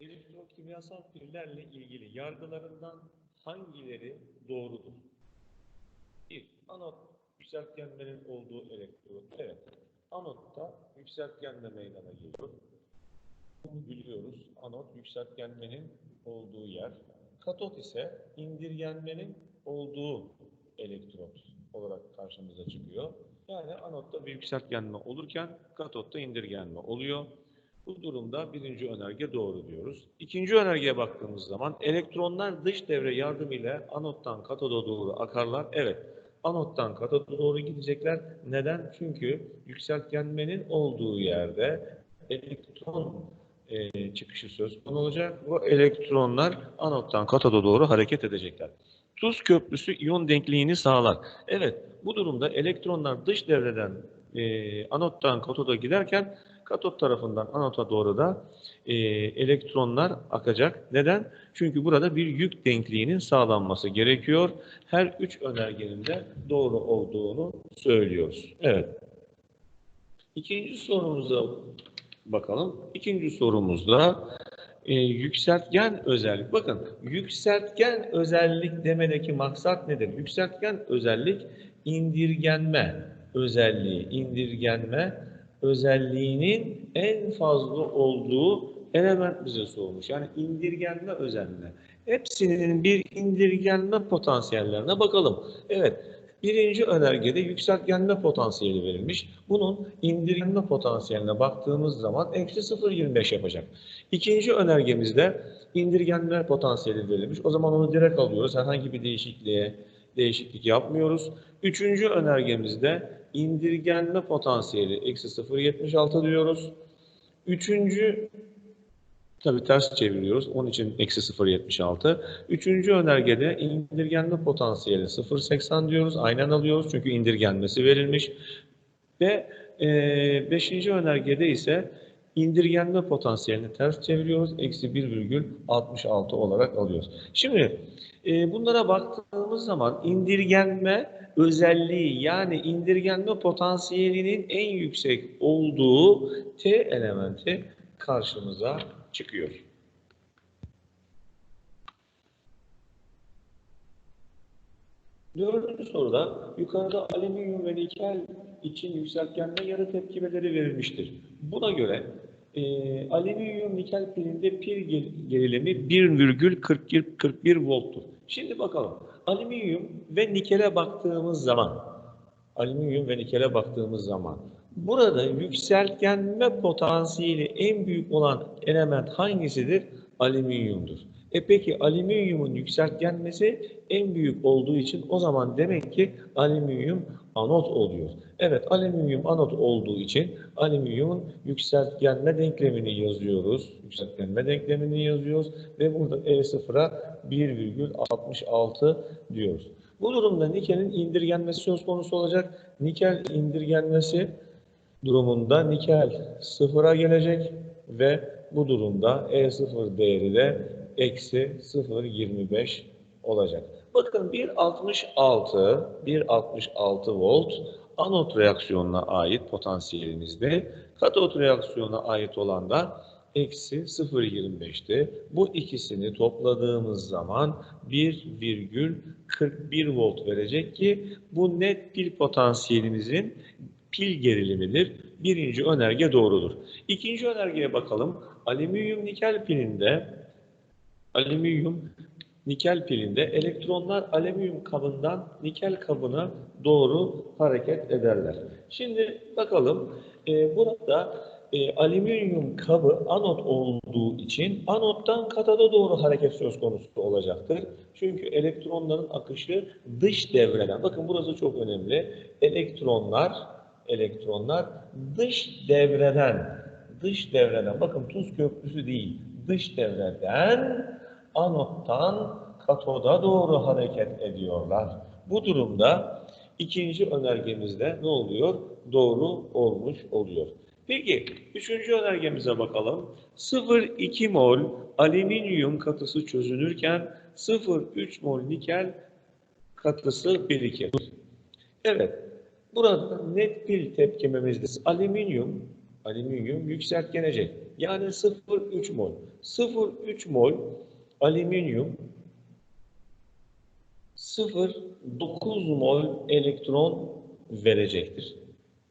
Elektrokimyasal pillerle ilgili yargılarından hangileri doğrudur? 1. Anot yükseltgenmenin olduğu elektron. Evet. Anotta yükseltgenme meydana geliyor. Bunu biliyoruz. Anot yükseltgenmenin olduğu yer. Katot ise indirgenmenin olduğu elektrot olarak karşımıza çıkıyor. Yani anotta bir yükseltgenme olurken katotta indirgenme oluyor. Bu durumda birinci önerge doğru diyoruz. İkinci önergeye baktığımız zaman elektronlar dış devre yardımıyla anottan katoda doğru akarlar. Evet, anottan katoda doğru gidecekler. Neden? Çünkü yükseltgenmenin olduğu yerde elektron e, çıkışı söz konusu olacak. Bu elektronlar anottan katoda doğru hareket edecekler. Tuz köprüsü iyon denkliğini sağlar. Evet, bu durumda elektronlar dış devreden e, anottan katoda giderken katot tarafından anota doğru da e, elektronlar akacak. Neden? Çünkü burada bir yük denkliğinin sağlanması gerekiyor. Her üç önergenin de doğru olduğunu söylüyoruz. Evet. İkinci sorumuza bakalım. İkinci sorumuzda e, yükseltgen özellik. Bakın yükseltgen özellik demedeki maksat nedir? Yükseltgen özellik indirgenme özelliği, indirgenme özelliğinin en fazla olduğu element bize sorulmuş. Yani indirgenme özelliğine. Hepsinin bir indirgenme potansiyellerine bakalım. Evet, birinci önergede yükseltgenme potansiyeli verilmiş. Bunun indirgenme potansiyeline baktığımız zaman eksi 0,25 yapacak. İkinci önergemizde indirgenme potansiyeli verilmiş. O zaman onu direkt alıyoruz. Herhangi bir değişikliğe değişiklik yapmıyoruz. Üçüncü önergemizde indirgenme potansiyeli eksi 0,76 diyoruz. Üçüncü tabi ters çeviriyoruz. Onun için eksi 0,76. Üçüncü önergede indirgenme potansiyeli 0,80 diyoruz. Aynen alıyoruz çünkü indirgenmesi verilmiş. Ve e, beşinci önergede ise indirgenme potansiyelini ters çeviriyoruz. Eksi 1,66 olarak alıyoruz. Şimdi e, bunlara baktığımız zaman indirgenme özelliği yani indirgenme potansiyelinin en yüksek olduğu T elementi karşımıza çıkıyor. Dördüncü soruda yukarıda alüminyum ve nikel için yükseltgenme yarı tepkimeleri verilmiştir. Buna göre e, alüminyum nikel pilinde pil gerilimi 1,41 volttur. Şimdi bakalım. Alüminyum ve nikele baktığımız zaman alüminyum ve nikele baktığımız zaman burada yükseltgenme potansiyeli en büyük olan element hangisidir? Alüminyumdur. E peki alüminyumun yükseltgenmesi en büyük olduğu için o zaman demek ki alüminyum anot oluyor. Evet alüminyum anot olduğu için alüminyumun yükseltgenme denklemini yazıyoruz. Yükseltgenme denklemini yazıyoruz ve burada E0'a 1,66 diyoruz. Bu durumda nikelin indirgenmesi söz konusu olacak. Nikel indirgenmesi durumunda nikel sıfıra gelecek ve bu durumda E0 değeri de eksi 0,25 olacak. Bakın 1.66 1.66 volt anot reaksiyonuna ait potansiyelimizde. Katot reaksiyonuna ait olan da eksi 0.25'ti. Bu ikisini topladığımız zaman 1,41 volt verecek ki bu net pil potansiyelimizin pil gerilimidir. Birinci önerge doğrudur. İkinci önergeye bakalım. Alüminyum nikel pilinde alüminyum nikel pilinde elektronlar alüminyum kabından nikel kabına doğru hareket ederler. Şimdi bakalım e, burada e, alüminyum kabı anot olduğu için anottan katoda doğru hareket söz konusu olacaktır. Çünkü elektronların akışı dış devreden. Bakın burası çok önemli. Elektronlar elektronlar dış devreden dış devreden bakın tuz köprüsü değil dış devreden anottan katoda doğru hareket ediyorlar. Bu durumda ikinci önergemizde ne oluyor? Doğru olmuş oluyor. Peki üçüncü önergemize bakalım. 0,2 mol alüminyum katısı çözünürken 0,3 mol nikel katısı birikir. Evet. Burada net pil tepkimemizde alüminyum alüminyum yükseltgenecek. Yani 0,3 mol. 0,3 mol alüminyum 0,9 mol elektron verecektir.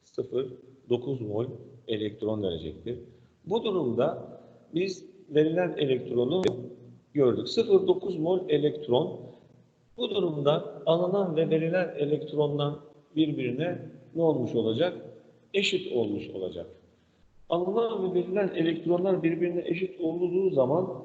0,9 mol elektron verecektir. Bu durumda biz verilen elektronu gördük. 0,9 mol elektron bu durumda alınan ve verilen elektrondan birbirine ne olmuş olacak? Eşit olmuş olacak. Ve verilen elektronlar birbirine eşit olduğu zaman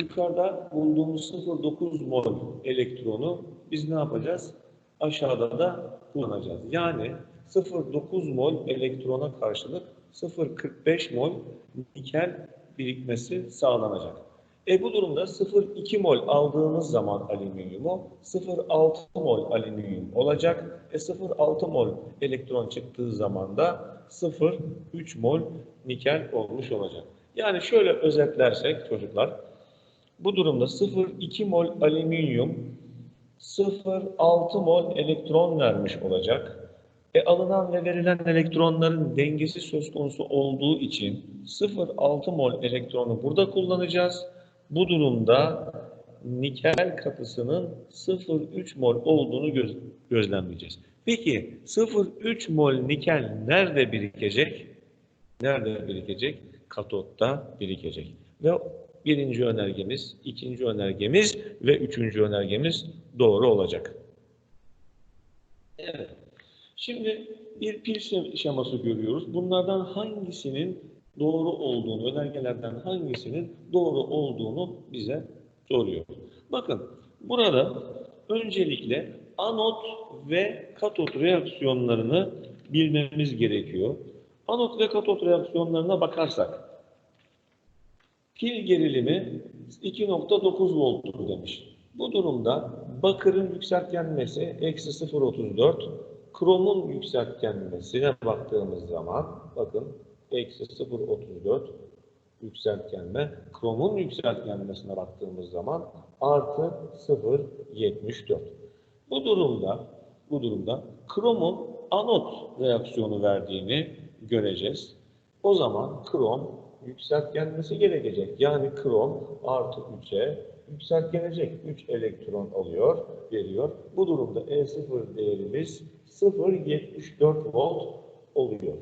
yukarıda bulduğumuz 0,9 mol elektronu biz ne yapacağız? Aşağıda da kullanacağız. Yani 0,9 mol elektrona karşılık 0,45 mol nikel birikmesi sağlanacak. E bu durumda 0,2 mol aldığımız zaman alüminyumu 0,6 mol alüminyum olacak. E 0,6 mol elektron çıktığı zaman da 0,3 mol nikel olmuş olacak. Yani şöyle özetlersek çocuklar, bu durumda 0,2 mol alüminyum 0,6 mol elektron vermiş olacak. E alınan ve verilen elektronların dengesi söz konusu olduğu için 0,6 mol elektronu burada kullanacağız. Bu durumda nikel katısının 0,3 mol olduğunu göz, gözlemleyeceğiz. Peki 0,3 mol nikel nerede birikecek? Nerede birikecek? Katotta birikecek. Ve birinci önergemiz, ikinci önergemiz ve üçüncü önergemiz doğru olacak. Evet. Şimdi bir pil şeması görüyoruz. Bunlardan hangisinin doğru olduğunu, önergelerden hangisinin doğru olduğunu bize soruyor. Bakın burada öncelikle anot ve katot reaksiyonlarını bilmemiz gerekiyor. Anot ve katot reaksiyonlarına bakarsak pil gerilimi 2.9 volttur demiş. Bu durumda bakırın yükseltgenmesi eksi 0.34, kromun yükseltgenmesine baktığımız zaman bakın eksi 0.34 yükseltgenme, kromun yükseltgenmesine baktığımız zaman artı 0.74. Bu durumda bu durumda kromun anot reaksiyonu verdiğini göreceğiz. O zaman krom yükseltgenmesi gerekecek. Yani krom artı 3'e yükseltgenecek 3 elektron alıyor, veriyor. Bu durumda E0 değerimiz 0.74 volt oluyor.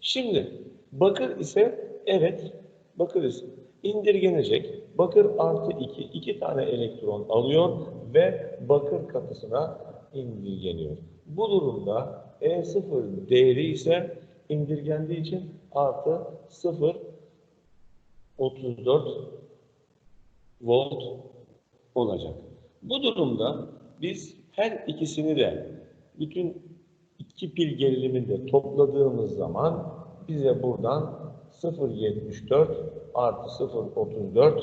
Şimdi bakır ise evet bakır ise indirgenecek. Bakır artı 2, 2 tane elektron alıyor ve bakır katısına indirgeniyor. Bu durumda E0 değeri ise indirgendiği için artı 0 34 volt olacak. Bu durumda biz her ikisini de bütün iki pil geriliminde topladığımız zaman bize buradan 0.74 artı 0.34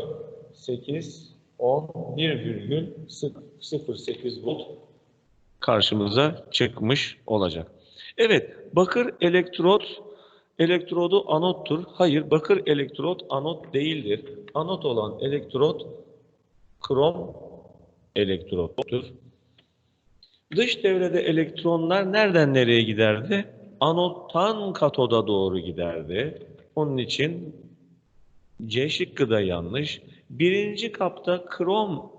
8 10 1,08 volt karşımıza çıkmış olacak. Evet, bakır elektrot elektrodu anottur. Hayır, bakır elektrot anot değildir. Anot olan elektrot krom elektrottur. Dış devrede elektronlar nereden nereye giderdi? Anottan katoda doğru giderdi. Onun için C şıkkı da yanlış. Birinci kapta krom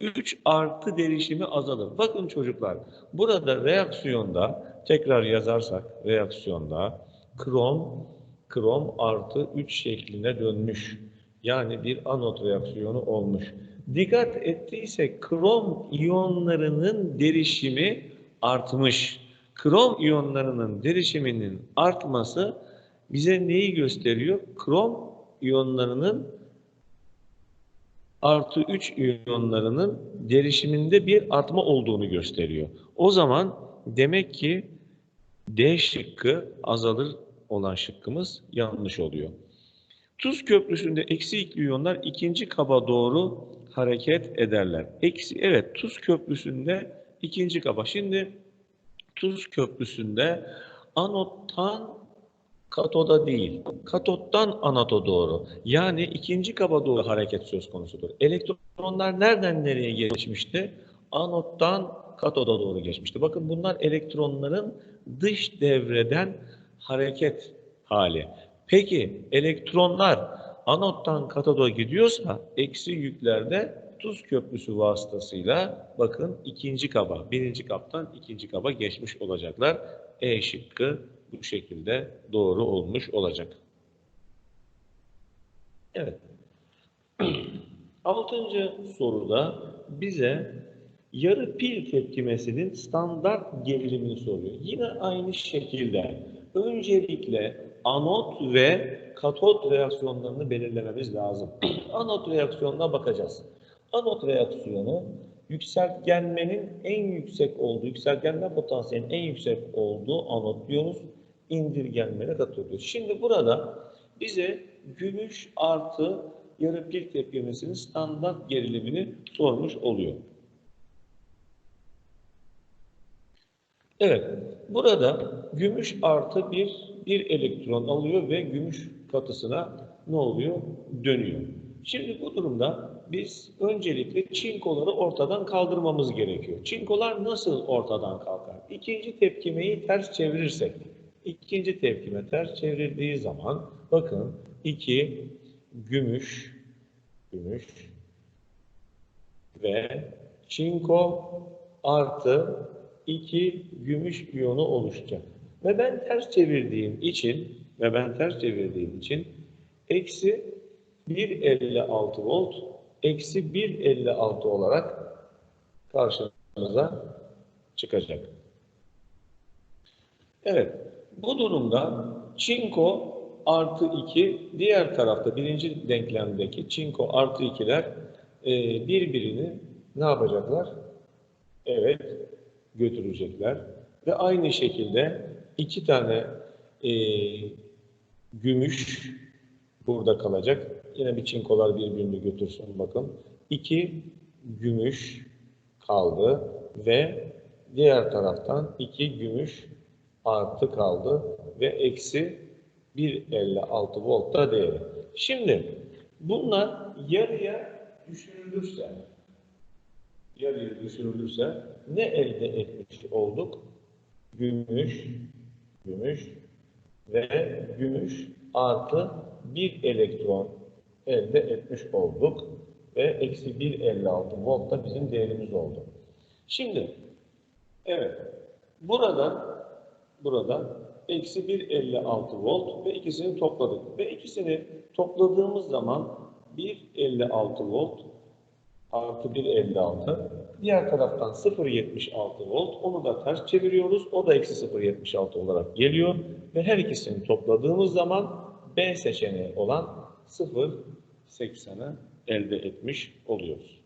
3 artı derişimi azalır. Bakın çocuklar, burada reaksiyonda, tekrar yazarsak reaksiyonda krom, krom artı 3 şekline dönmüş. Yani bir anot reaksiyonu olmuş. Dikkat ettiysek krom iyonlarının derişimi artmış. Krom iyonlarının derişiminin artması bize neyi gösteriyor? Krom iyonlarının artı 3 iyonlarının derişiminde bir artma olduğunu gösteriyor. O zaman demek ki D şıkkı azalır olan şıkkımız yanlış oluyor. Tuz köprüsünde eksi ikli iyonlar ikinci kaba doğru hareket ederler. Eksi, evet tuz köprüsünde ikinci kaba. Şimdi tuz köprüsünde anottan katoda değil, katottan anato doğru. Yani ikinci kaba doğru hareket söz konusudur. Elektronlar nereden nereye geçmişti? Anottan katoda doğru geçmişti. Bakın bunlar elektronların dış devreden hareket hali. Peki elektronlar anottan katoda gidiyorsa eksi yüklerde tuz köprüsü vasıtasıyla bakın ikinci kaba, birinci kaptan ikinci kaba geçmiş olacaklar. E şıkkı bu şekilde doğru olmuş olacak. Evet. Altıncı soruda bize yarı pil tepkimesinin standart gerilimini soruyor. Yine aynı şekilde öncelikle anot ve katot reaksiyonlarını belirlememiz lazım. anot reaksiyonuna bakacağız. Anot reaksiyonu yükseltgenmenin en yüksek olduğu, yükseltgenme potansiyelinin en yüksek olduğu anot diyoruz. İndirgenmene katıyoruz. Şimdi burada bize gümüş artı yarı pil tepkimesinin standart gerilimini sormuş oluyor. Evet, burada gümüş artı bir, bir elektron alıyor ve gümüş katısına ne oluyor? Dönüyor. Şimdi bu durumda biz öncelikle çinkoları ortadan kaldırmamız gerekiyor. Çinkolar nasıl ortadan kalkar? İkinci tepkimeyi ters çevirirsek, ikinci tepkime ters çevrildiği zaman bakın 2 gümüş, gümüş ve çinko artı 2 gümüş iyonu oluşacak. Ve ben ters çevirdiğim için ve ben ters çevirdiğim için eksi 1.56 volt eksi 1.56 olarak karşımıza çıkacak. Evet, bu durumda çinko artı 2, diğer tarafta birinci denklemdeki çinko artı 2'ler e, birbirini ne yapacaklar? Evet, götürecekler. Ve aynı şekilde iki tane e, gümüş burada kalacak. Yine bir çinkolar birbirini götürsün bakın. İki gümüş kaldı ve diğer taraftan iki gümüş artı kaldı ve eksi 1.56 voltta değeri. Şimdi bunlar yarıya düşürülürse yarıya düşürülürse ne elde etmiş olduk? Gümüş, gümüş ve gümüş artı bir elektron elde etmiş olduk ve eksi 1.56 volt da bizim değerimiz oldu. Şimdi evet burada burada eksi 1.56 volt ve ikisini topladık. Ve ikisini topladığımız zaman 1.56 volt artı 1.56 diğer taraftan 0.76 volt onu da ters çeviriyoruz. O da eksi 0.76 olarak geliyor ve her ikisini topladığımız zaman B seçeneği olan 0.80'i elde etmiş oluyoruz.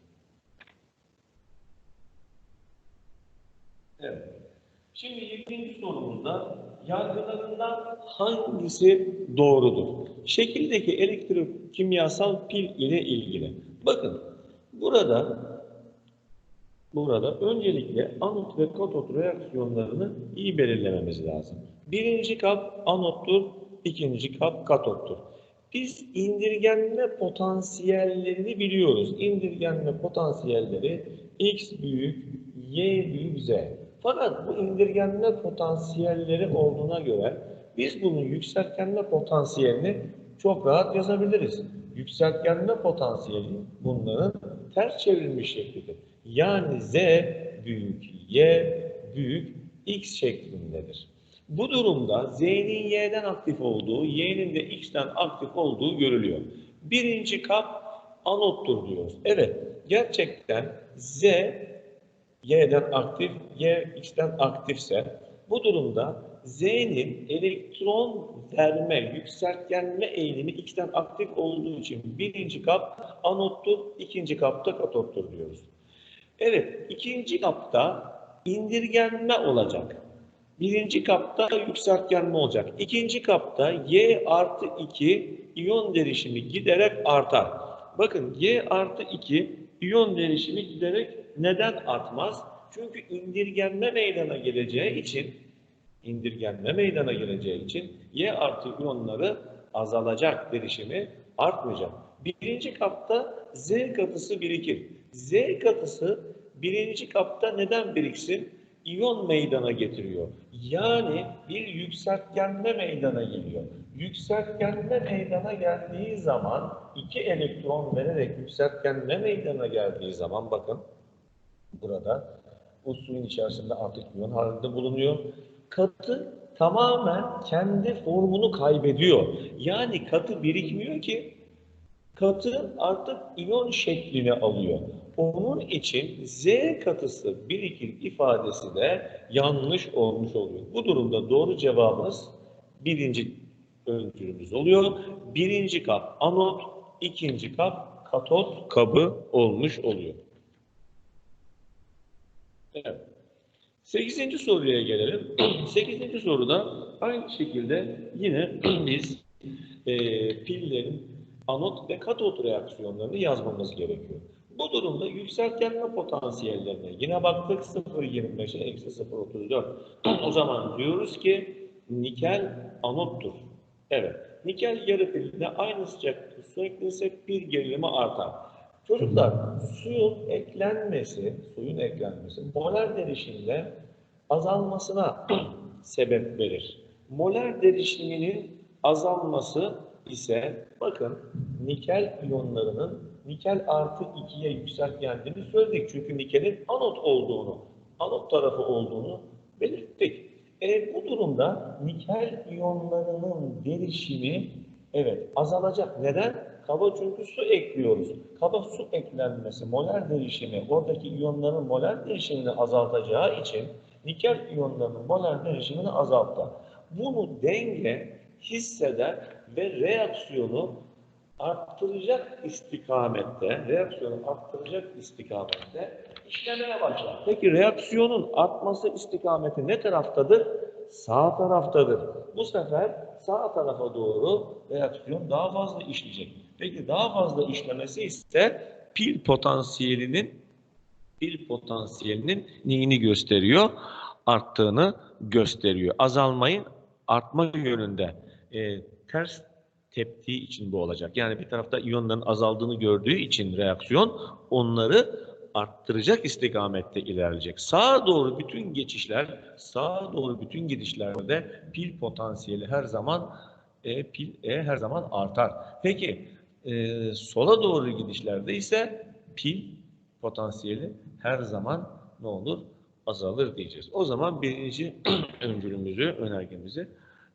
Evet. Şimdi yedinci sorumuzda yargılarından hangisi doğrudur? Şekildeki elektrokimyasal pil ile ilgili. Bakın burada burada öncelikle anot ve katot reaksiyonlarını iyi belirlememiz lazım. Birinci kap anottur, ikinci kap katottur. Biz indirgenme potansiyellerini biliyoruz. İndirgenme potansiyelleri x büyük, y büyük, z. Fakat bu indirgenme potansiyelleri olduğuna göre biz bunun yükseltgenme potansiyelini çok rahat yazabiliriz. Yükseltgenme potansiyeli bunların ters çevrilmiş şeklidir. Yani z büyük y büyük x şeklindedir. Bu durumda z'nin y'den aktif olduğu, y'nin de x'ten aktif olduğu görülüyor. Birinci kap anottur diyoruz. Evet, gerçekten z y'den aktif, y x'ten aktifse bu durumda z'nin elektron verme, yükseltgenme eğilimi x'ten aktif olduğu için birinci kap anottur, ikinci kapta katottur diyoruz. Evet, ikinci kapta indirgenme olacak. Birinci kapta yükseltgenme olacak. İkinci kapta Y artı 2 iyon derişimi giderek artar. Bakın Y artı 2 iyon derişimi giderek neden artmaz? Çünkü indirgenme meydana geleceği için indirgenme meydana geleceği için Y artı iyonları azalacak derişimi artmayacak. Birinci kapta Z katısı birikir. Z katısı birinci kapta neden biriksin? İyon meydana getiriyor. Yani bir yükseltgenme meydana geliyor. Yükseltgenme meydana geldiği zaman iki elektron vererek yükseltgenme meydana geldiği zaman bakın burada bu suyun içerisinde artık iyon halinde bulunuyor. Katı tamamen kendi formunu kaybediyor. Yani katı birikmiyor ki katı artık iyon şeklini alıyor. Onun için Z katısı birikir ifadesi de yanlış olmuş oluyor. Bu durumda doğru cevabımız birinci öncülümüz oluyor. Birinci kap anot, ikinci kap katot kabı olmuş oluyor. Evet. Sekizinci soruya gelelim. Sekizinci soruda aynı şekilde yine biz e, pillerin anot ve katot reaksiyonlarını yazmamız gerekiyor. Bu durumda yükseltgenme potansiyellerine yine baktık 0.25'e eksi 0.34. o zaman diyoruz ki nikel anottur. Evet. Nikel yarı pilinde aynı sıcaklıkta su eklenirse bir gerilimi artar. Çocuklar suyun eklenmesi, suyun eklenmesi molar derişimde azalmasına sebep verir. Molar derişiminin azalması ise bakın nikel iyonlarının nikel artı 2'ye yükseltgendiğini söyledik. Çünkü nikelin anot olduğunu, anot tarafı olduğunu belirttik. E, bu durumda nikel iyonlarının derişimi evet azalacak. Neden? Kaba çünkü su ekliyoruz. Kaba su eklenmesi, molar derişimi, oradaki iyonların molar derişimini azaltacağı için nikel iyonlarının molar derişimini azaltır. Bunu denge hisseder ve reaksiyonu arttıracak istikamette, reaksiyonu arttıracak istikamette işlemeye başlar. Peki reaksiyonun artması istikameti ne taraftadır? Sağ taraftadır. Bu sefer sağ tarafa doğru reaksiyon daha fazla işleyecek. Peki daha fazla işlemesi ise pil potansiyelinin pil potansiyelinin neyini gösteriyor? Arttığını gösteriyor. Azalmayın artma yönünde e, ters teptiği için bu olacak. Yani bir tarafta iyonların azaldığını gördüğü için reaksiyon onları arttıracak istikamette ilerleyecek. Sağa doğru bütün geçişler, sağa doğru bütün gidişlerde pil potansiyeli her zaman e, pil E her zaman artar. Peki e, sola doğru gidişlerde ise pil potansiyeli her zaman ne olur? Azalır diyeceğiz. O zaman birinci öncülümüzü, önergemizi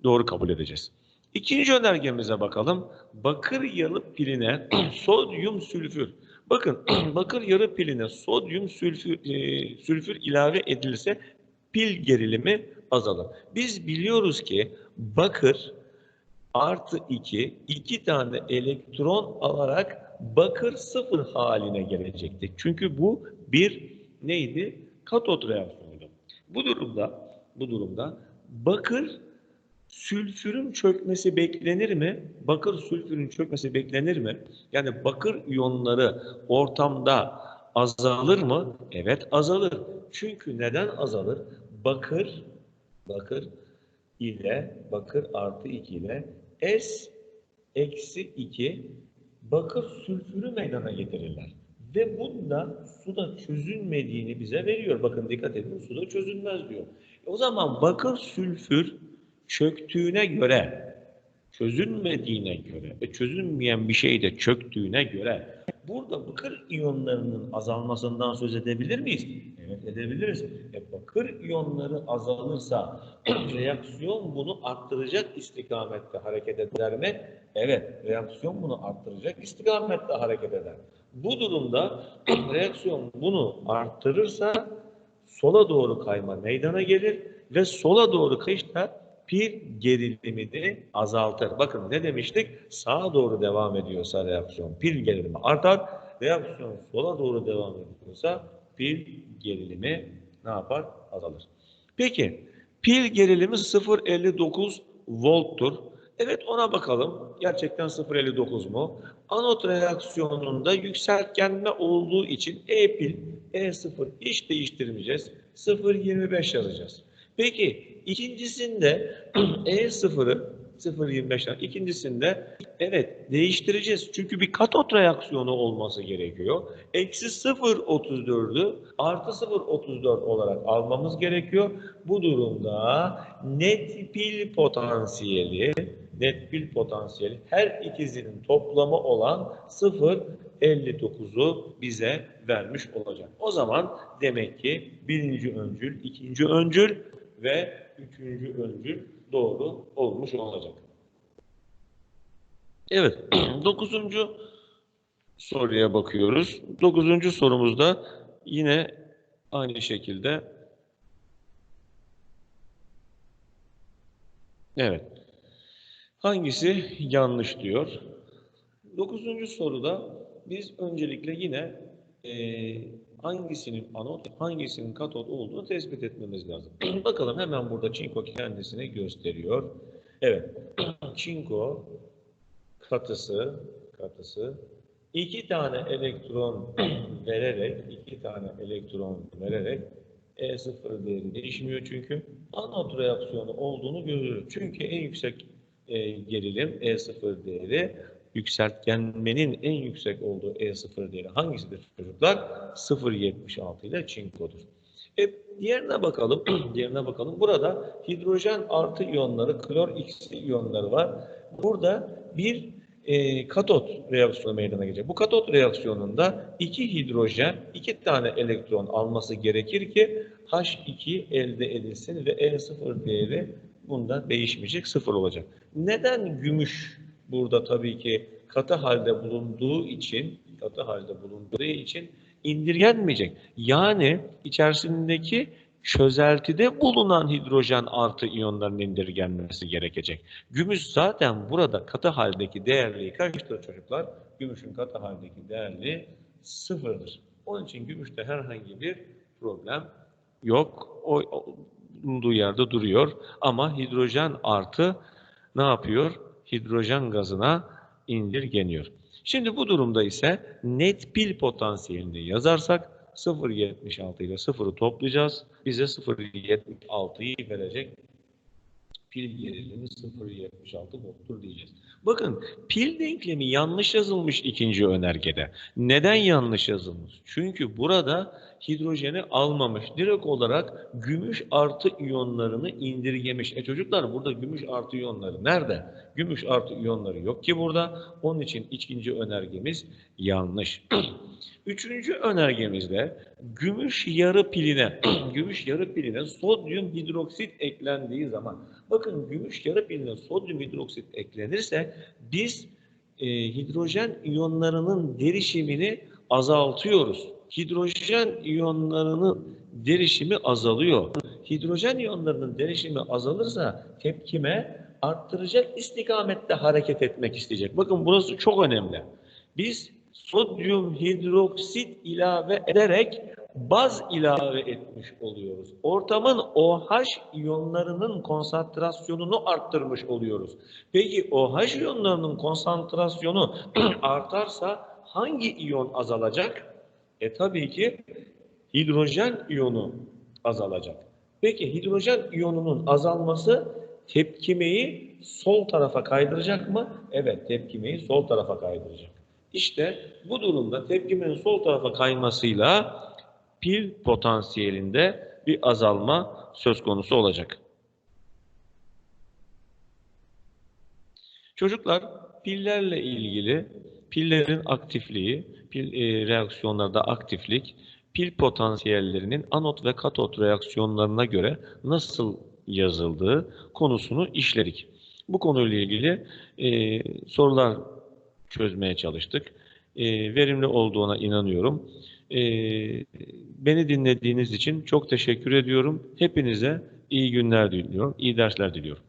doğru kabul edeceğiz. İkinci önergemize bakalım. Bakır yalı piline sodyum sülfür. Bakın bakır yarı piline sodyum sülfür, e, sülfür ilave edilirse pil gerilimi azalır. Biz biliyoruz ki bakır artı 2, iki tane elektron alarak bakır sıfır haline gelecekti. Çünkü bu bir neydi? Katot reaksiyonuydu. Bu durumda bu durumda bakır sülfürün çökmesi beklenir mi? Bakır sülfürün çökmesi beklenir mi? Yani bakır iyonları ortamda azalır mı? Evet azalır. Çünkü neden azalır? Bakır bakır ile bakır artı 2 ile S eksi 2 bakır sülfürü meydana getirirler. Ve bunda suda çözünmediğini bize veriyor. Bakın dikkat edin suda çözünmez diyor. O zaman bakır sülfür çöktüğüne göre, çözünmediğine göre ve çözünmeyen bir şey de çöktüğüne göre burada bakır iyonlarının azalmasından söz edebilir miyiz? Evet edebiliriz. E, bakır iyonları azalırsa reaksiyon bunu arttıracak istikamette hareket eder mi? Evet, reaksiyon bunu arttıracak istikamette hareket eder. Bu durumda reaksiyon bunu arttırırsa sola doğru kayma meydana gelir ve sola doğru kayışta pil gerilimini azaltır. Bakın ne demiştik? Sağa doğru devam ediyorsa reaksiyon pil gerilimi artar. Reaksiyon sola doğru devam ediyorsa pil gerilimi ne yapar? Azalır. Peki pil gerilimi 0.59 volttur. Evet ona bakalım. Gerçekten 0.59 mu? Anot reaksiyonunda yükseltgenme olduğu için E pil E0 hiç değiştirmeyeceğiz. 0.25 yazacağız. Peki ikincisinde E0'ı 0.25'ten. İkincisinde evet değiştireceğiz. Çünkü bir katot reaksiyonu olması gerekiyor. Eksi 0.34'ü artı 0.34 olarak almamız gerekiyor. Bu durumda net pil potansiyeli net pil potansiyeli her ikisinin toplamı olan 0.59'u bize vermiş olacak. O zaman demek ki birinci öncül, ikinci öncül ve üçüncü öncül doğru olmuş olacak. Evet, dokuzuncu soruya bakıyoruz. Dokuzuncu sorumuzda yine aynı şekilde Evet. Hangisi yanlış diyor. Dokuzuncu soruda biz öncelikle yine eee, hangisinin anot, hangisinin katot olduğunu tespit etmemiz lazım. Bakalım hemen burada çinko kendisini gösteriyor. Evet, çinko katısı, katısı iki tane elektron vererek, iki tane elektron vererek E0 değeri değişmiyor çünkü anot reaksiyonu olduğunu görüyoruz. Çünkü en yüksek e, gerilim E0 değeri yükseltgenmenin en yüksek olduğu E0 değeri hangisidir çocuklar? 0.76 ile çinkodur. E, diğerine bakalım. diğerine bakalım. Burada hidrojen artı iyonları, klor X iyonları var. Burada bir e, katot reaksiyonu meydana gelecek. Bu katot reaksiyonunda iki hidrojen iki tane elektron alması gerekir ki H2 elde edilsin ve E0 değeri bunda değişmeyecek, sıfır olacak. Neden gümüş burada tabii ki katı halde bulunduğu için, katı halde bulunduğu için indirgenmeyecek. Yani içerisindeki çözeltide bulunan hidrojen artı iyonların indirgenmesi gerekecek. Gümüş zaten burada katı haldeki değerliği kaçtır çocuklar? Gümüşün katı haldeki değerliği sıfırdır. Onun için gümüşte herhangi bir problem yok. O, bulunduğu yerde duruyor. Ama hidrojen artı ne yapıyor? Hidrojen gazına indirgeniyor. Şimdi bu durumda ise net pil potansiyelini yazarsak 0.76 ile 0'ı toplayacağız. Bize 0.76'yı verecek pil gerilimi 0.76 volttur diyeceğiz. Bakın pil denklemi yanlış yazılmış ikinci önergede. Neden yanlış yazılmış? Çünkü burada hidrojeni almamış. Direkt olarak gümüş artı iyonlarını indirgemiş. E çocuklar burada gümüş artı iyonları nerede? Gümüş artı iyonları yok ki burada. Onun için ikinci önergemiz yanlış. Üçüncü önergemizde gümüş yarı piline, gümüş yarı piline sodyum hidroksit eklendiği zaman, bakın gümüş yarı piline sodyum hidroksit eklenirse biz e, hidrojen iyonlarının derişimini azaltıyoruz. Hidrojen iyonlarının derişimi azalıyor. Hidrojen iyonlarının derişimi azalırsa tepkime arttıracak istikamette hareket etmek isteyecek. Bakın burası çok önemli. Biz sodyum hidroksit ilave ederek baz ilave etmiş oluyoruz. Ortamın OH iyonlarının konsantrasyonunu arttırmış oluyoruz. Peki OH iyonlarının konsantrasyonu artarsa hangi iyon azalacak? E tabii ki hidrojen iyonu azalacak. Peki hidrojen iyonunun azalması tepkimeyi sol tarafa kaydıracak mı? Evet tepkimeyi sol tarafa kaydıracak. İşte bu durumda tepkimenin sol tarafa kaymasıyla pil potansiyelinde bir azalma söz konusu olacak. Çocuklar pillerle ilgili pillerin aktifliği, pil e, reaksiyonlarda aktiflik, pil potansiyellerinin anot ve katot reaksiyonlarına göre nasıl yazıldığı konusunu işledik. Bu konuyla ilgili e, sorular çözmeye çalıştık. E, verimli olduğuna inanıyorum. E, beni dinlediğiniz için çok teşekkür ediyorum. Hepinize iyi günler diliyorum, iyi dersler diliyorum.